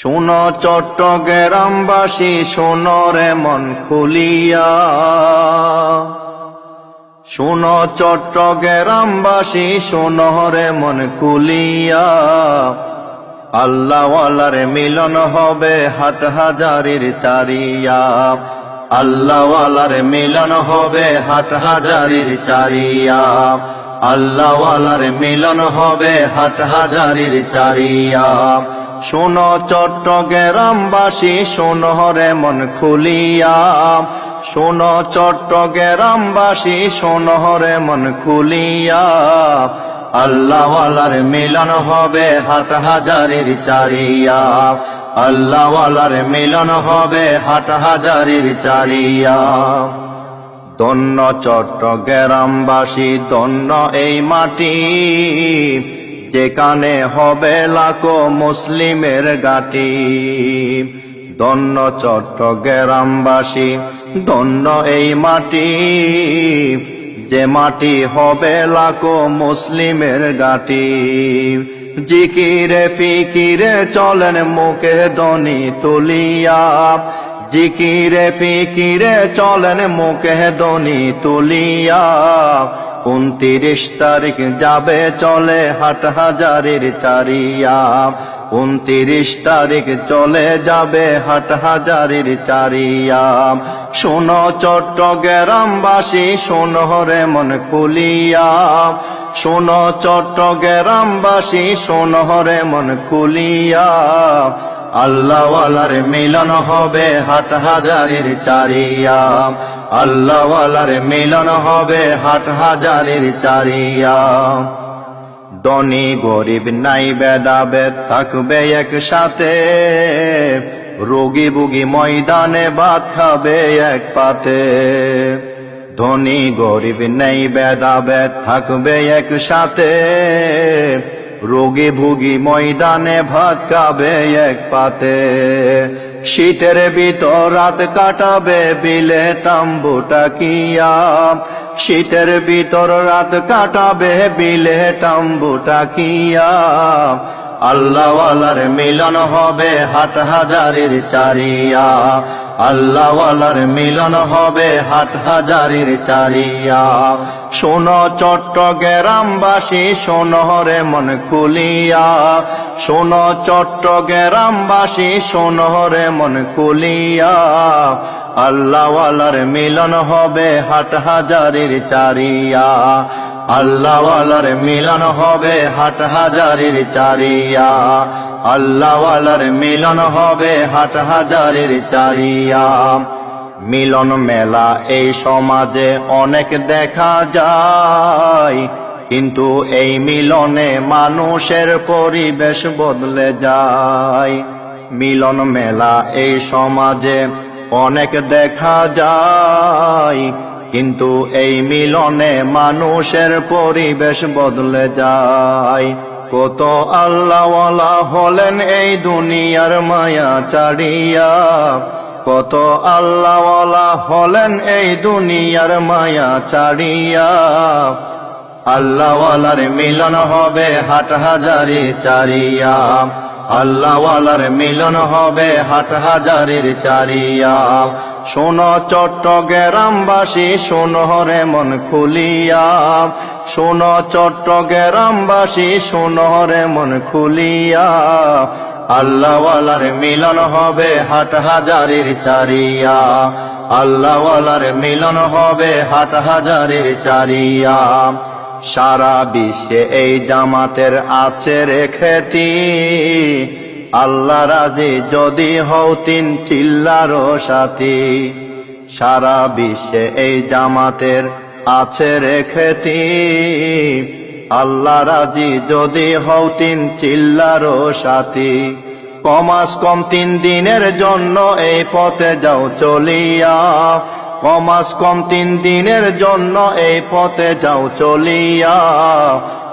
শোনো চট্টগ্রামবাসী, শোনো রে মন খুলিয়া। শোনো চট্টগ্রামবাসী, শোনো রে মন খুলিয়া। আল্লাহওয়ালার মিলন হবে হাট হাজারির চারিয়া। আল্লাহওয়ালার মিলন হবে হাট হাজারির চারিয়া। আল্লাহওয়ালার মিলন হবে হাট হাজারির চারিয়া। শোনো চট্টগ্রামবাসী, শোনো রে মন খুলিয়া। শোনো চট্টগ্রামবাসী, শোনো রে মন খুলিয়া। আল্লাহওয়ালার মিলন হবে হাট হাজারির চারিয়া। আল্লাহওয়ালার মিলন হবে হাট হাজারির চারিয়া। দন্য চট্টগ্রামবাসী দন্য এই মাটি। যেখানে হবে লাখো মুসলিমের গাটি দন্য চট্টগ্রামবাসী দন্য এই মাটি, যে মাটি হবে লাখো মুসলিমের গাটি জিকিরে ফিকিরে চলেন মুখে দনি তুলিয়া, জিকিরে ফিকিরে চলেন মুখে দনি তুলিয়া উনতিরিশ তারিখ যাবে চলে হাট হাজারের চারিয়া। উনতিরিশ তারিখ চলে যাবে হাট হাজারের চারিয়া। শোনো চট্টগ্রামবাসী, শোনো রে মন খুলিয়া। শোনো চট্টগ্রামবাসী, শোনো রে মন খুলিয়া। আল্লাহওয়ালার মিলন হবে হাট হাজারের চারিয়া আল্লাহওয়ালার মিলন হবে হাট হাজারের চারিয়া ধনী গরিব নাই বেদাবে থাকবে একসাথে। রোগী বুগি ময়দানে ভাত খাবে এক পাতে। ধনী গরিব নেই বেদাবে থাকবে একসাথে। রোগী ভুগি ময়দানে ভাত খাবে এক পাতে। শীতের ভিতর রাত কাটাবে বিলে তাম্বুটা কিয়া। শীতের ভিতর রাত কাটাবে বিলে তাম্বুটা কিয়া। আল্লাহওয়ালার মিলন হবে হাট হাজারের চারিয়া। আল্লাহওয়ালার মিলন হবে হাট হাজারের চারিয়া। শোনো চট্টগ্রামবাসী, শোনো রে মন খুলিয়া। শোনো চট্টগ্রামবাসী, শোনো রে মন খুলিয়া। আল্লাহওয়ালার মিলন হবে হাট হাজারের চারিয়া। আল্লাহওয়ালার মিলন হবে হাট হাজারের চারিয়া। আল্লাহওয়ালার মিলন হবে হাট হাজারের চারিয়া। মিলন মেলা এই সমাজে অনেক দেখা যায়, কিন্তু এই মিলনে মানুষের পরিবেশ বদলে যায়। মিলন মেলা এই সমাজে অনেক দেখা যায়, কিন্তু এই মিলনে মানুষের পরিবেশ বদলে যায়। কত আল্লাহওয়ালা হলেন এই দুনিয়ার মায়া চাড়িয়া। কত আল্লাহওয়ালা হলেন এই দুনিয়ার মায়া চাড়িয়া। আল্লাহওয়ালার মিলন হবে হাট হাজারি চারিয়া আল্লাহওয়ালার মিলন হবে হাট হাজারের চারিয়া। শোনো চট্টগ্রামবাসী, শোনো রে মন খুলিয়া। শোনো চট্টগ্রামবাসী, শোনো রে মন খুলিয়া। আল্লাহওয়ালার মিলন হবে হাট হাজারের চারিয়া। আল্লাহওয়ালার মিলন হবে হাট হাজারের চারিয়া। সারা বিশ্বে এই জামাতের আছে রেখেতি আল্লাহ রাজি যদি হও তিন চিল্লারও সাথী। সারা বিশ্বে এই জামাতের আছে রেখেতি আল্লাহ রাজি যদি হও তিন চিল্লারও সাথী। কমাস কম তিন দিনের জন্য এই পথে যাও চলিয়া। কমাস কম তিন দিনের জন্য এই পথে যাও চলিয়া।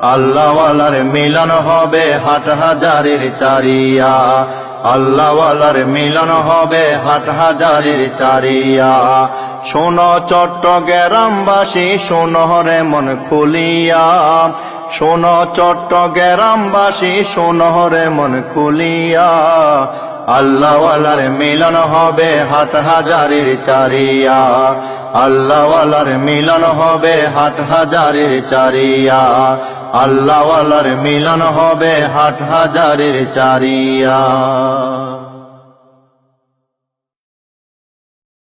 আল্লাহওয়ালার মিলন হবে হাট হাজারের চারিয়া। আল্লাহওয়ালার মিলন হবে হাট হাজারের চারিয়া। শোনো চট্টগ্রামবাসী, শোনো রে মন খুলিয়া। শোনো চট্টগ্রামবাসী, শোনো রে মন খুলিয়া। আল্লাহওয়ালার মিলন হবে হাট হাজারের চারিয়া। আল্লাহওয়ালার মিলন হবে হাট হাজারের চারিয়া। আল্লাহওয়ালার মিলন হবে হাট হাজারের চারিয়া।